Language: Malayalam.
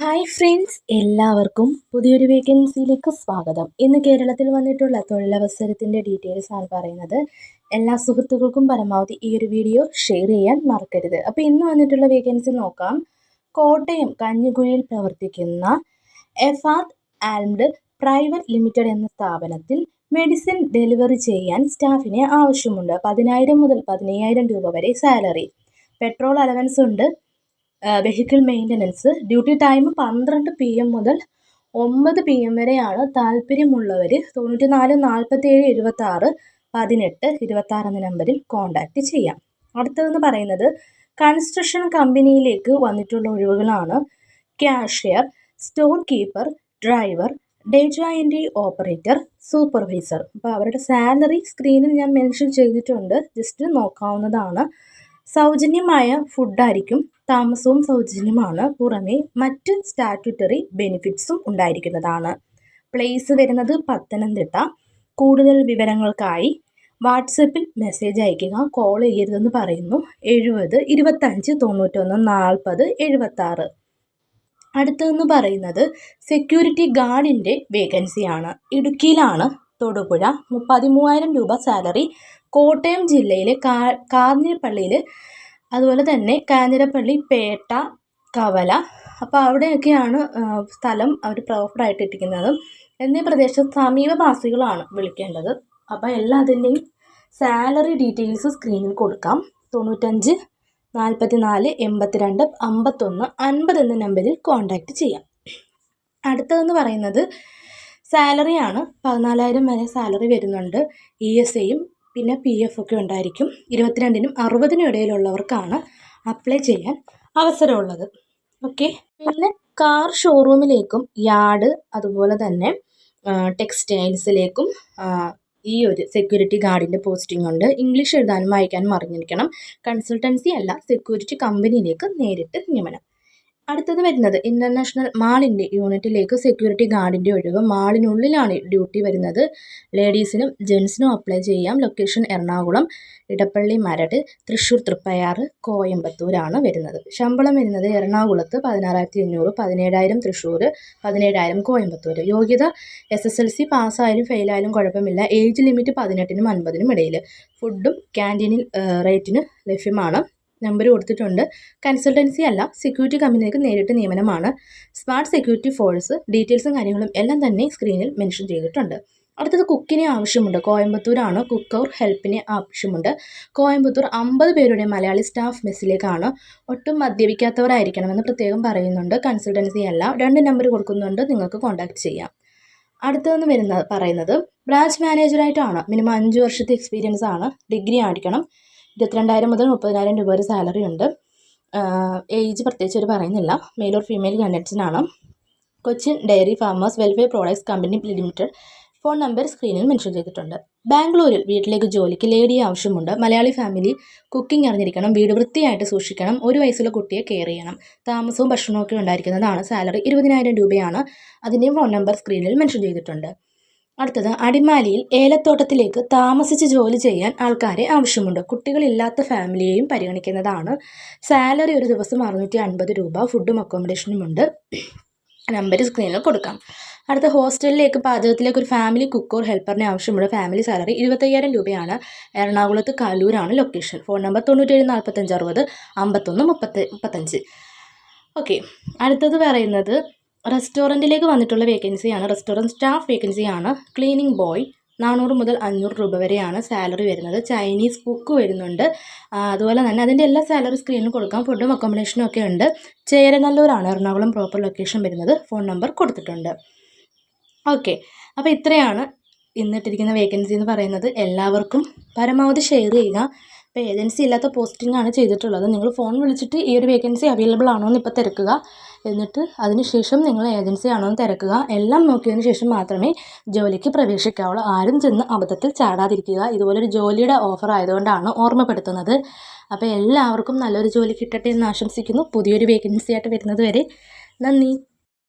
ഹായ് ഫ്രണ്ട്സ് എല്ലാവർക്കും പുതിയൊരു വേക്കൻസിയിലേക്ക് സ്വാഗതം. ഇന്ന് കേരളത്തിൽ വന്നിട്ടുള്ള തൊഴിലവസരത്തിന്റെ ഡീറ്റെയിൽസ് ആണ് പറയുന്നത്. എല്ലാ സുഹൃത്തുക്കൾക്കും പരമാവധി ഈ ഒരു വീഡിയോ ഷെയർ ചെയ്യാൻ മറക്കരുത്. അപ്പോൾ ഇന്ന് വന്നിട്ടുള്ള വേക്കൻസി നോക്കാം. കോട്ടയം കഞ്ഞിക്കുഴിയിൽ പ്രവർത്തിക്കുന്ന എഫാത്ത് ആൽംഡ് പ്രൈവറ്റ് ലിമിറ്റഡ് എന്ന സ്ഥാപനത്തിൽ മെഡിസിൻ ഡെലിവറി ചെയ്യാൻ സ്റ്റാഫിനെ ആവശ്യമുണ്ട്. പതിനായിരം മുതൽ പതിനയ്യായിരം രൂപ വരെ സാലറി പെട്രോൾ അലവൻസ് ഉണ്ട്. വെഹിക്കിൾ മെയിന്റനൻസ് ഡ്യൂട്ടി ടൈം പന്ത്രണ്ട് പി എം മുതൽ ഒമ്പത് പി എം വരെയാണ് താല്പര്യമുള്ളവർ തൊണ്ണൂറ്റി നാല് നാൽപ്പത്തേഴ് എഴുപത്താറ് പതിനെട്ട് ഇരുപത്താറ് എന്ന നമ്പറിൽ കോൺടാക്റ്റ് ചെയ്യാം. അടുത്തതെന്ന് പറയുന്നത് കൺസ്ട്രക്ഷൻ കമ്പനിയിലേക്ക് വന്നിട്ടുള്ള ഒഴിവുകളാണ്. Cashier store keeper driver data entry operator supervisor അപ്പോൾ അവരുടെ സാലറി സ്ക്രീനിൽ ഞാൻ മെൻഷൻ ചെയ്തിട്ടുണ്ട്. ജസ്റ്റ് നോക്കാവുന്നതാണ്. സൗജന്യമായ ഫുഡായിരിക്കും താമസവും സൗജന്യമാണ്. പുറമെ മറ്റ് സ്റ്റാറ്റ്യൂട്ടറി ബെനിഫിറ്റ്സും ഉണ്ടായിരിക്കുന്നതാണ്. പ്ലേസ് വരുന്നത് പത്തനംതിട്ട. കൂടുതൽ വിവരങ്ങൾക്കായി വാട്സപ്പിൽ മെസ്സേജ് അയക്കുക കോൾ ചെയ്യരുതെന്ന് പറയുന്നു. എഴുപത് ഇരുപത്തഞ്ച് തൊണ്ണൂറ്റൊന്ന് നാൽപ്പത് എഴുപത്താറ്. അടുത്തതെന്ന് പറയുന്നത് സെക്യൂരിറ്റി ഗാർഡിന്റെ വേക്കൻസിയാണ് ഇടുക്കിയിലാണ് തൊടുപുഴ. പതിമൂവായിരം രൂപ സാലറി കോട്ടയം ജില്ലയിലെ കാ കാഞ്ഞിരപ്പള്ളിയിൽ അതുപോലെ തന്നെ കാഞ്ഞിരപ്പള്ളി പേട്ട കവല. അപ്പോൾ അവിടെയൊക്കെയാണ് സ്ഥലം അവർ പ്രോപ്പറായിട്ട് ഇട്ടിരിക്കുന്നത്. എന്നീ പ്രദേശത്ത് സമീപവാസികളാണ് വിളിക്കേണ്ടത്. അപ്പോൾ എല്ലാത്തിന്റെയും സാലറി ഡീറ്റെയിൽസ് സ്ക്രീനിൽ കൊടുക്കാം. തൊണ്ണൂറ്റഞ്ച് നാൽപ്പത്തി നാല് എൺപത്തിരണ്ട് അമ്പത്തൊന്ന് അൻപത് എന്ന നമ്പറിൽ കോൺടാക്റ്റ് ചെയ്യാം. അടുത്തതെന്ന് പറയുന്നത് സാലറിയാണ്. പതിനാലായിരം വരെ സാലറി വരുന്നുണ്ട് ഇ എസ് ഐയും പിന്നെ പി എഫ് ഒക്കെ ഉണ്ടായിരിക്കും. ഇരുപത്തിരണ്ടിനും അറുപതിനും ഇടയിലുള്ളവർക്കാണ് അപ്ലൈ ചെയ്യാൻ അവസരമുള്ളത്. ഓക്കെ പിന്നെ കാർ ഷോറൂമിലേക്കും യാർഡ് അതുപോലെ തന്നെ ടെക്സ്റ്റൈൽസിലേക്കും ഈ ഒരു സെക്യൂരിറ്റി ഗാർഡിന്റെ പോസ്റ്റിംഗ് ഉണ്ട്. ഇംഗ്ലീഷ് എഴുതാനും വായിക്കാനും അറിഞ്ഞിരിക്കണം. കൺസൾട്ടൻസി അല്ല സെക്യൂരിറ്റി കമ്പനിയിലേക്ക് നേരിട്ട് നിയമനം. അടുത്തത് വരുന്നത് ഇന്റർനാഷണൽ മാളിന്റെ യൂണിറ്റിലേക്ക് സെക്യൂരിറ്റി ഗാർഡിന്റെ ഒഴിവ്. മാളിനുള്ളിലാണ് ഡ്യൂട്ടി വരുന്നത്. ലേഡീസിനും ജെൻസിനും അപ്ലൈ ചെയ്യാം. ലൊക്കേഷൻ എറണാകുളം ഇടപ്പള്ളി മരട് തൃശ്ശൂർ തൃപ്പയാറ് കോയമ്പത്തൂരാണ് വരുന്നത്. ശമ്പളം വരുന്നത് എറണാകുളത്ത് പതിനാറായിരത്തി അഞ്ഞൂറ് പതിനേഴായിരം തൃശ്ശൂർ പതിനേഴായിരം കോയമ്പത്തൂർ യോഗ്യത എസ് എസ് എൽ സി പാസ്സായാലും ഫെയിലായാലും കുഴപ്പമില്ല. ഏജ് ലിമിറ്റ് പതിനെട്ടിനും അൻപതിനും ഇടയിൽ ഫുഡും ക്യാന്റീനിൽ റേറ്റിന് ലഭ്യമാണ്. നമ്പർ കൊടുത്തിട്ടുണ്ട്. കൺസൾട്ടൻസി അല്ല സെക്യൂരിറ്റി കമ്പനിക്ക് നേരിട്ട് നിയമനമാണ്. സ്മാർട്ട് സെക്യൂരിറ്റി ഫോഴ്സ് ഡീറ്റെയിൽസും കാര്യങ്ങളും എല്ലാം തന്നെ സ്ക്രീനിൽ മെൻഷൻ ചെയ്തിട്ടുണ്ട്. അടുത്തത് കുക്കിനെ ആവശ്യമുണ്ട്. കോയമ്പത്തൂരാണ് കുക്ക് ഔർ ഹെൽപ്പിനെ ആവശ്യമുണ്ട്. കോയമ്പത്തൂർ അമ്പത് പേരുടെ മലയാളി സ്റ്റാഫ് മെസ്സിലേക്കാണ്. ഒട്ടും മദ്യപിക്കാത്തവരായിരിക്കണമെന്ന് പ്രത്യേകം പറയുന്നുണ്ട്. കൺസൾട്ടൻസി അല്ല രണ്ട് നമ്പർ കൊടുക്കുന്നുണ്ട്. നിങ്ങൾക്ക് കോൺടാക്ട് ചെയ്യാം. അടുത്തതെന്ന് വരുന്നത് പറയുന്നത് ബ്രാഞ്ച് മാനേജറായിട്ടാണ്. മിനിമം അഞ്ച് വർഷത്തെ എക്സ്പീരിയൻസ് ആണ് ഡിഗ്രി ആയിരിക്കണം. ഇരുപത്തിരണ്ടായിരം മുതൽ മുപ്പതിനായിരം രൂപ വരെ സാലറി ഉണ്ട്. ഏജ് പ്രത്യേകിച്ച് ഒരു പറയുന്നില്ല. Male or female കാൻഡിഡേറ്റ്സിനാണ് Cochin dairy farmers welfare products company limited phone number സ്ക്രീനിൽ മെൻഷൻ ചെയ്തിട്ടുണ്ട്. ബാംഗ്ലൂരിൽ വീട്ടിലേക്ക് ജോലിക്ക് ലേഡി ആവശ്യമുണ്ട്. മലയാളി ഫാമിലി കുക്കിംഗ് അറിഞ്ഞിരിക്കണം വീട് വൃത്തിയായിട്ട് സൂക്ഷിക്കണം ഒരു വയസ്സുള്ള കുട്ടിയെ കെയർ ചെയ്യണം താമസവും ഭക്ഷണവും ഒക്കെ ഉണ്ടായിരിക്കുന്നതാണ് സാലറി ഇരുപതിനായിരം രൂപയാണ് അതിന്റെയും ഫോൺ നമ്പർ സ്ക്രീനിൽ മെൻഷൻ ചെയ്തിട്ടുണ്ട്. അടുത്തത് അടിമാലിയിൽ ഏലത്തോട്ടത്തിലേക്ക് താമസിച്ച് ജോലി ചെയ്യാൻ ആൾക്കാരെ ആവശ്യമുണ്ട്. കുട്ടികളില്ലാത്ത ഫാമിലിയെയും പരിഗണിക്കുന്നതാണ്. സാലറി ഒരു ദിവസം അറുന്നൂറ്റി അൻപത് രൂപ ഫുഡും അക്കോമഡേഷനും ഉണ്ട്. നമ്പർ സ്ക്രീനിൽ കൊടുക്കാം. അടുത്ത ഹോസ്റ്റലിലേക്ക് പാചകത്തിലേക്ക് ഒരു ഫാമിലി കുക്കോർ ഹെൽപ്പറിനെ ആവശ്യമുള്ള ഫാമിലി സാലറി ഇരുപത്തയ്യായിരം രൂപയാണ്. എറണാകുളത്ത് കലൂരാണ് ലൊക്കേഷൻ ഫോൺ നമ്പർ തൊണ്ണൂറ്റേഴ് നാൽപ്പത്തഞ്ച് അറുപത് അമ്പത്തൊന്ന് മുപ്പത്തി മുപ്പത്തഞ്ച്. ഓക്കെ അടുത്തത് പറയുന്നത് റെസ്റ്റോറന്റിലേക്ക് വന്നിട്ടുള്ള വേക്കൻസിയാണ്. റെസ്റ്റോറന്റ് സ്റ്റാഫ് വേക്കൻസിയാണ്. ക്ലീനിങ് ബോയ് നാനൂറ് മുതൽ അഞ്ഞൂറ് രൂപ വരെയാണ് സാലറി വരുന്നത്. ചൈനീസ് കുക്ക് വരുന്നുണ്ട്. അതുപോലെ തന്നെ അതിന്റെ എല്ലാ സാലറി സ്ക്രീനിൽ കൊടുക്കാം. ഫുഡും അക്കോമഡേഷനും ഒക്കെ ഉണ്ട്. ചേരനല്ലൂരാണ് എറണാകുളം പ്രോപ്പർ ലൊക്കേഷൻ വരുന്നത്. ഫോൺ നമ്പർ കൊടുത്തിട്ടുണ്ട്. ഓക്കെ അപ്പോൾ ഇത്രയാണ് ഇന്നിട്ടിരിക്കുന്ന വേക്കൻസി എന്ന് പറയുന്നത്. എല്ലാവർക്കും പരമാവധി ഷെയർ ചെയ്യുക. ഇപ്പോൾ ഏജൻസി ഇല്ലാത്ത പോസ്റ്റിംഗ് ആണ് ചെയ്തിട്ടുള്ളത്. നിങ്ങൾ ഫോൺ വിളിച്ചിട്ട് ഈ ഒരു വേക്കൻസി അവൈലബിൾ ആണോ എന്ന് ഇപ്പോൾ തിരക്കുക. എന്നിട്ട് അതിനുശേഷം നിങ്ങൾ ഏജൻസി ആണോ എന്ന് തിരക്കുക. എല്ലാം നോക്കിയതിന് ശേഷം മാത്രമേ ജോലിക്ക് പ്രവേശിക്കാവുള്ളൂ. ആരും ചെന്ന് അബദ്ധത്തിൽ ചാടാതിരിക്കുക. ഇതുപോലൊരു ജോലിയുടെ ഓഫർ ആയതുകൊണ്ടാണ് ഓർമ്മപ്പെടുത്തുന്നത്. അപ്പോൾ എല്ലാവർക്കും നല്ലൊരു ജോലി കിട്ടട്ടെ എന്ന് ആശംസിക്കുന്നു. പുതിയൊരു വേക്കൻസി ആയിട്ട് വരുന്നത് വരെ നന്ദി.